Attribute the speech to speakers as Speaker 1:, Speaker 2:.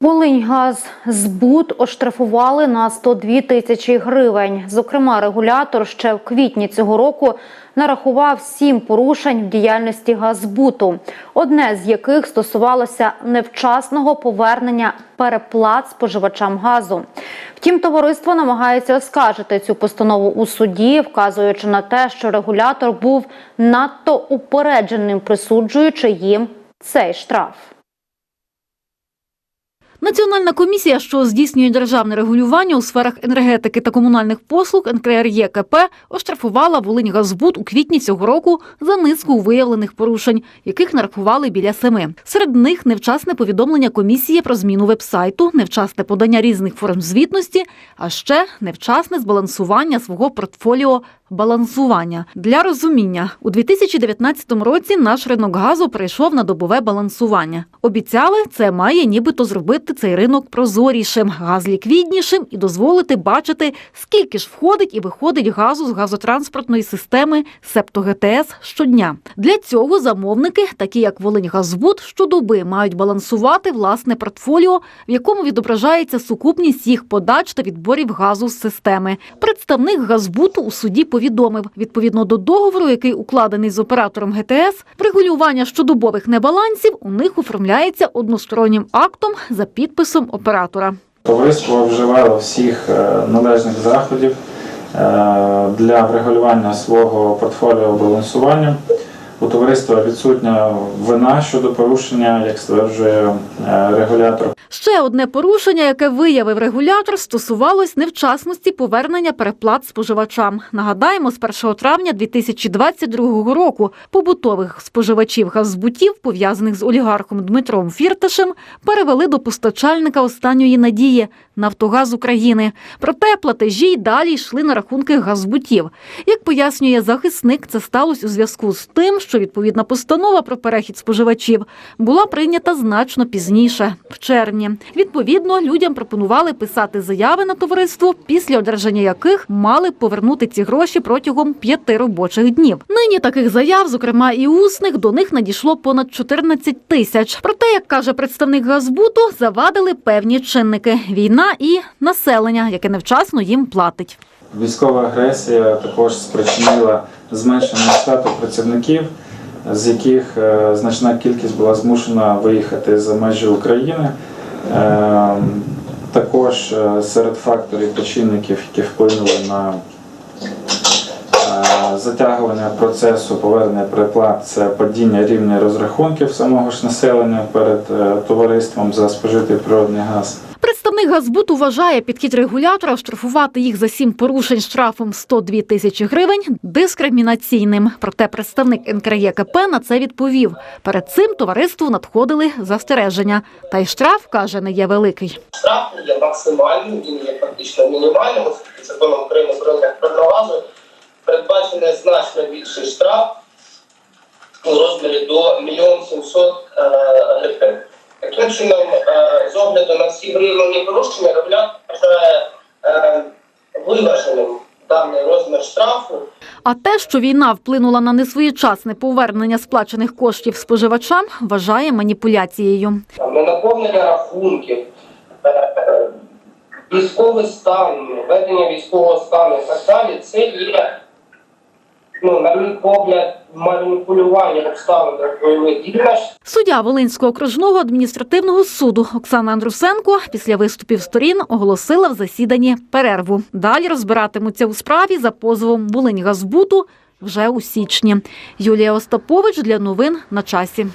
Speaker 1: Волиньгаз збут оштрафували на 102 тисячі гривень. Зокрема, регулятор ще в квітні цього року нарахував сім порушень в діяльності Газбуту, одне з яких стосувалося невчасного повернення переплат споживачам газу. Втім, товариство намагається оскаржити цю постанову у суді, вказуючи на те, що регулятор був надто упередженим, присуджуючи їм цей штраф.
Speaker 2: Національна комісія, що здійснює державне регулювання у сферах енергетики та комунальних послуг НКРЄКП, оштрафувала Волиньгазбуд у квітні цього року за низку виявлених порушень, яких нарахували біля семи. Серед них невчасне повідомлення комісії про зміну вебсайту, невчасне подання різних форм звітності, а ще невчасне збалансування свого портфоліо балансування. Для розуміння, у 2019 році наш ринок газу перейшов на добове балансування. Обіцяли, це має нібито зробити цей ринок прозорішим, газ ліквіднішим і дозволити бачити, скільки ж входить і виходить газу з газотранспортної системи Септо ГТС щодня. Для цього замовники, такі як Волиньгазбуд, щодоби мають балансувати власне портфоліо, в якому відображається сукупність їх подач та відборів газу з системи. Представник Газбуту у суді повідомив, відповідно до договору, який укладений з оператором ГТС, врегулювання щодобових небалансів у них оформляється одностороннім актом за підписом оператора.
Speaker 3: Товариство вживало всіх е, належних заходів е, для врегулювання свого портфоліо балансування. У товариства відсутня вина щодо порушення, як стверджує е, регулятор.
Speaker 2: Ще одне порушення, яке виявив регулятор, стосувалось невчасності повернення переплат споживачам. Нагадаємо, з 1 травня 2022 року побутових споживачів газзбутів, пов'язаних з олігархом Дмитром Фірташем, перевели до постачальника останньої надії Нафтогаз України. Проте платежі й далі йшли на рахунки газзбутів. Як пояснює захисник, це сталося у зв'язку з тим, що відповідна постанова про перехід споживачів була прийнята значно пізніше, в червні. Відповідно, людям пропонували писати заяви на товариство, після одержання яких мали повернути ці гроші протягом п'яти робочих днів. Нині таких заяв, зокрема і усних, до них надійшло понад 14 тисяч. Проте, як каже представник Газбуту, завадили певні чинники: війна і населення, яке невчасно їм платить.
Speaker 3: Військова агресія також спричинила зменшення штату працівників, з яких е, значна кількість була змушена виїхати за межі України. Е, Також е, серед факторів та чинників, які вплинули на е, затягування процесу повернення приплат, це падіння рівня розрахунків самого ж населення перед товариством за спожитий природний газ.
Speaker 2: Представник Газбуту вважає підхід регулятора штрафувати їх за сім порушень штрафом 102 тисячі гривень дискримінаційним. Проте представник НКРЄКП на це відповів. Перед цим товариству надходили застереження. Та й штраф каже не є великий.
Speaker 4: штраф є максимальним, він є фактично мінімальним, законом України про ринок передбачений значно більший штраф у розмірі до 1 700 гривень. Таким чином, е, з огляду на всі виявлені порушення, вважає е, виваженим даний розмір штрафу
Speaker 2: А те, що війна вплинула на несвоєчасне повернення сплачених коштів споживачам, вважає маніпуляцією.
Speaker 4: там, на наповнення рахунків, е, військовий стан, ведення військового стану і так далі, це є, ну, на погляд, маніпулювання обставин бойових дій.
Speaker 2: Суддя Волинського окружного адміністративного суду Оксана Андрусенко після виступів сторін оголосила в засіданні перерву. Далі розбиратимуться у справі за позовом Волиньгазбуту вже у січні. Юлія Остапович для новин на часі.